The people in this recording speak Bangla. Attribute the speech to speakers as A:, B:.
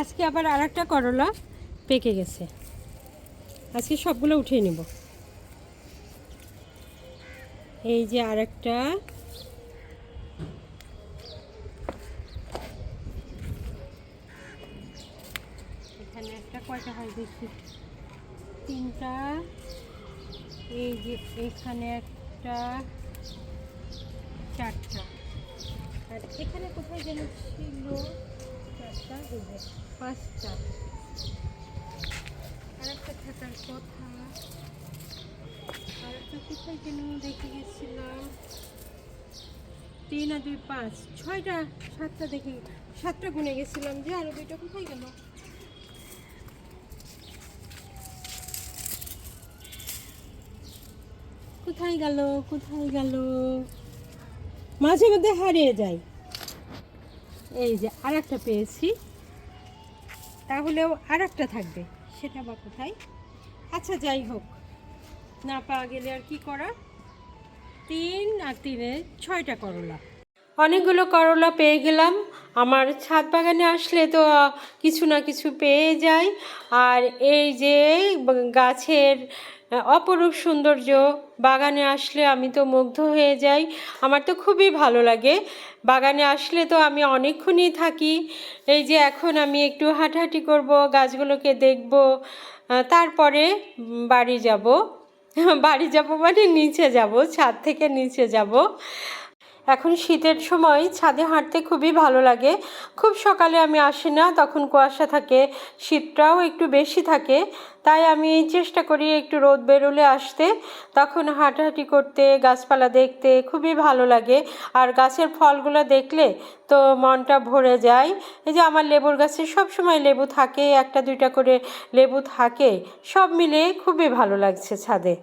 A: আজকে আবার আর একটা করলা পেকে গেছে। আজকে সবগুলো উঠিয়ে নিব। এই যে আর একটা এখানে একটা কয়টা হয় দেখি। তিনটা। এই যে এখানে একটা, চারটা। আর এখানে কোথায় যেন ছিল? পাঁচটা। থাকার কথা। কোথায় দেখে গেছিলাম। তিন আর দুই পাঁচ। ছয়টা, সাতটা দেখে সাতটা গুনে গেছিলাম যে দুইটা কোথায় গেল? কোথায় গেল? কোথায় গেল? মাঝে মধ্যে হারিয়ে যায় এই যে আর একটা পেয়েছি। তাহলেও আর একটা থাকবে, সেটা বা কোথায়? আচ্ছা যাই হোক, না পাওয়া গেলে আর কি করা? তিন আর তিনে ছয়টা করলা। অনেকগুলো করলা পেয়ে গেলাম। আমার ছাদ বাগানে আসলে তো কিছু না কিছু পেয়ে যাই। আর এই যে গাছের অপরূপ সৌন্দর্য বাগানে আসলে আমি তো মুগ্ধ হয়ে যাই। আমার তো খুবই ভালো লাগে। বাগানে আসলে তো আমি অনেকক্ষণই থাকি। এই যে এখন আমি একটু হাঁটাহাঁটি করব, গাছগুলোকে দেখব, তারপরে বাড়ি যাব। বাড়ি যাব মানে নিচে যাব, ছাদ থেকে নিচে যাব। এখন শীতের সময় ছাদে হাঁটতে খুবই ভালো লাগে। খুব সকালে আমি আসি না, তখন কুয়াশা থাকে, শীতটাও একটু বেশি থাকে। তাই আমি চেষ্টা করি একটু রোদ বেরোলে আসতে। তখন হাঁটাহাঁটি করতে, গাছপালা দেখতে খুবই ভালো লাগে। আর গাছের ফলগুলো দেখলে তো মনটা ভরে যায়। এই যে আমার লেবুর গাছে সব সময় লেবু থাকে, একটা দুইটা করে লেবু থাকে, সব মিলে খুবই ভালো লাগছে ছাদে।